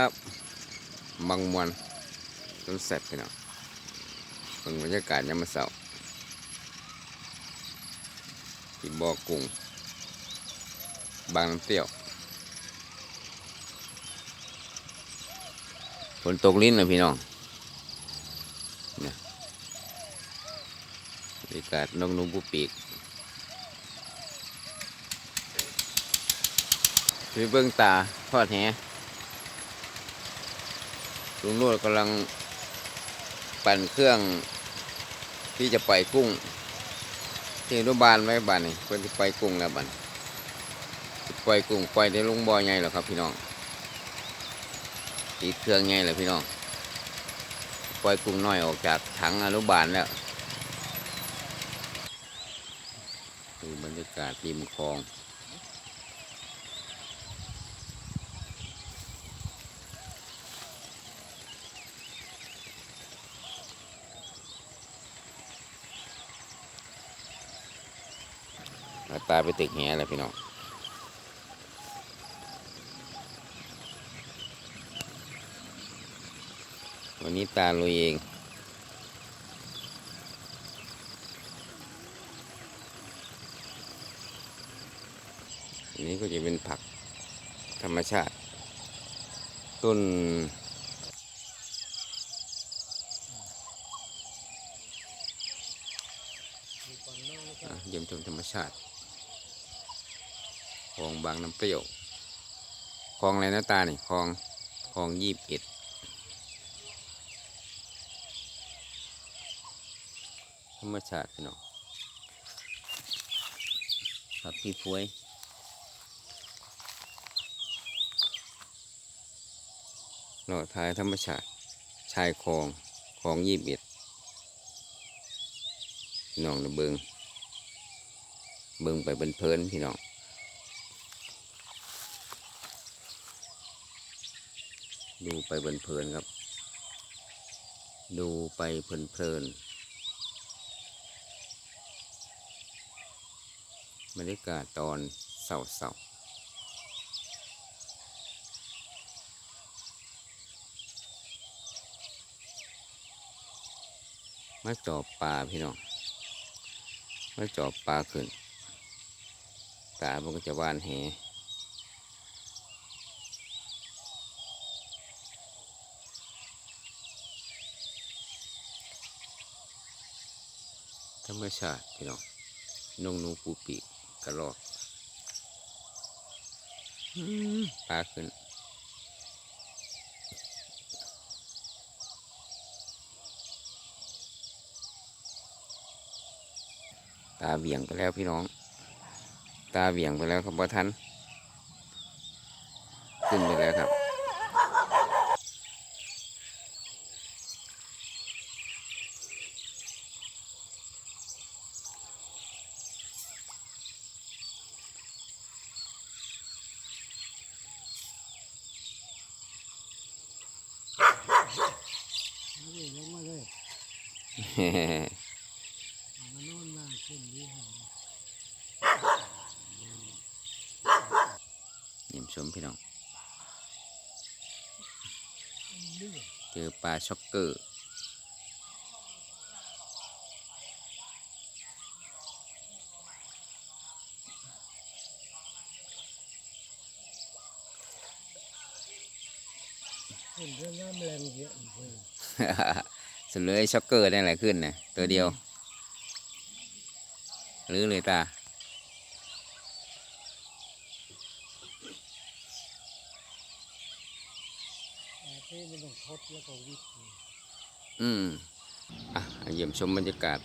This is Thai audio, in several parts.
ครับบางมวนต้นเสร็จพี่น้องเบิ่งบรรยากาศยามมื้อเช้าที่บ่อกุ้งบางน้ำเตี้ยวฝนตกลิ้นนะพี่น้องเนี่ยบรรยากาศนกหนูผู้ปีกไปเบิ่งตาทอดแห ลุงนวดกำลังปั่นเครื่องที่จะปล่อยกุ้ง ที่อนุบาลไว้บ้านนี่เพื่อนที่ปล่อยกุ้งแล้วบ้านสิปล่อยกุ้งปล่อยได้ลงบอใหญ่หรอครับพี่น้องตีเครื่องใหญ่เลยพี่น้องปล่อยกุ้งน้อยออกจากถังอนุบาลแล้วดูบรรยากาศริมคลองาตาไปตึกแหแล้วพี่น้องวันนี้ตาลุยเองอันนี้ก็จะเป็นผักธรรมชาติ ต้นเยี่ยมชมธรรมชาติ คลองบางน้ำเปรี้ยวคลองอะไรนะตานี่คลองคลองยี่สิบเอ็ดธรรมชาติพี่น้องผักพี่ฟวยหลอท้ายธรรมชาติ ชายคลองคลองยี่สิบเอ็ดน้องนะเบิงเบิงไปเป็นเพลินพี่น้อง ดูไปเพลินๆครับ ดูไปเพลินๆบรรยากาศตอนเสาๆมาจอบปลาพี่น้องมาจอบปลาขึ้นตามันก็จะว่านแห ธรรมชาติพี่น้องนงนูปูปีกกระรอกปลาขึ้นตาเบี่ยงไปแล้วพี่น้อง ตาเบี่ยงไปแล้วครับบ่ทัน ขึ้นไปแล้วครับ นี่ ลงมาเลยเอามานอนหน้าขึ้นดีหาเยี่ยมชมพี่น้อง เจอปลาช็อกเกอร์ เห็นเรื่องน้ำแรงเยอะอีกเลยสเลยช็อกเกอร์ได้อะไรขึ้นนะตัวเดียวหรือเลยตาที่มันต้องทดแล้วก็วิทอืมอะเยี่ยมชมบรรยากาศ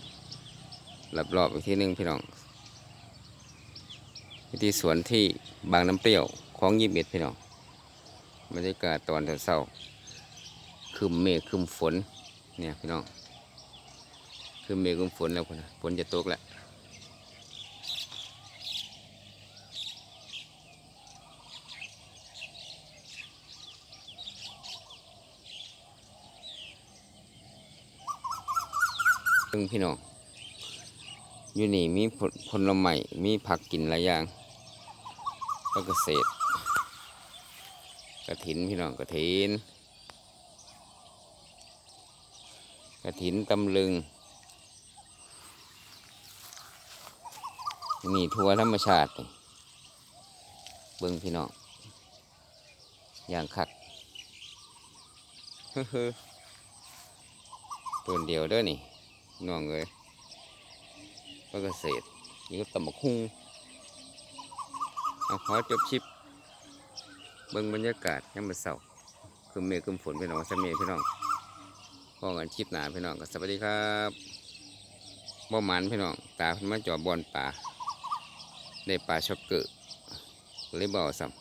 รอบๆอีกที่หนึ่งพี่น้องที่สวนที่บางน้ำเปรี้ยวของยิบเอ็ดพี่น้องบรรยากาศตอนเช้า คืมเมฆคืมฝน เนี่ยพี่น้องคืมเมฆคืมฝนแล้วพุ่นนะฝนจะตกแล้วซึ่งพี่น้องอยู่นี่มีผลผลไม้มีผักกินหลายอย่างก็เกษตรกกระถินพี่น้องกระถินก ระถินตำลึง นี่ทัวร์ธรรมชาติเบิ่งพี่น้องอย่างคักต้นเดียวด้อนี่น้องเอ้ยก็เกษตรนี่ก็ตำบักฮุงเอาขอจบชิปเบิ่งบรรยากาศยามมื้อเช้าคือเมฆคือฝนพี่น้องสะเมฆพี่น้อง พอกันชิปหนาพี่น้องก็สวัสดีครับบ่หมันพี่น้องตาเพิ่นมาจอบบอลป่าได้ป่าชอกเกอร์เลยบ่เอาสัม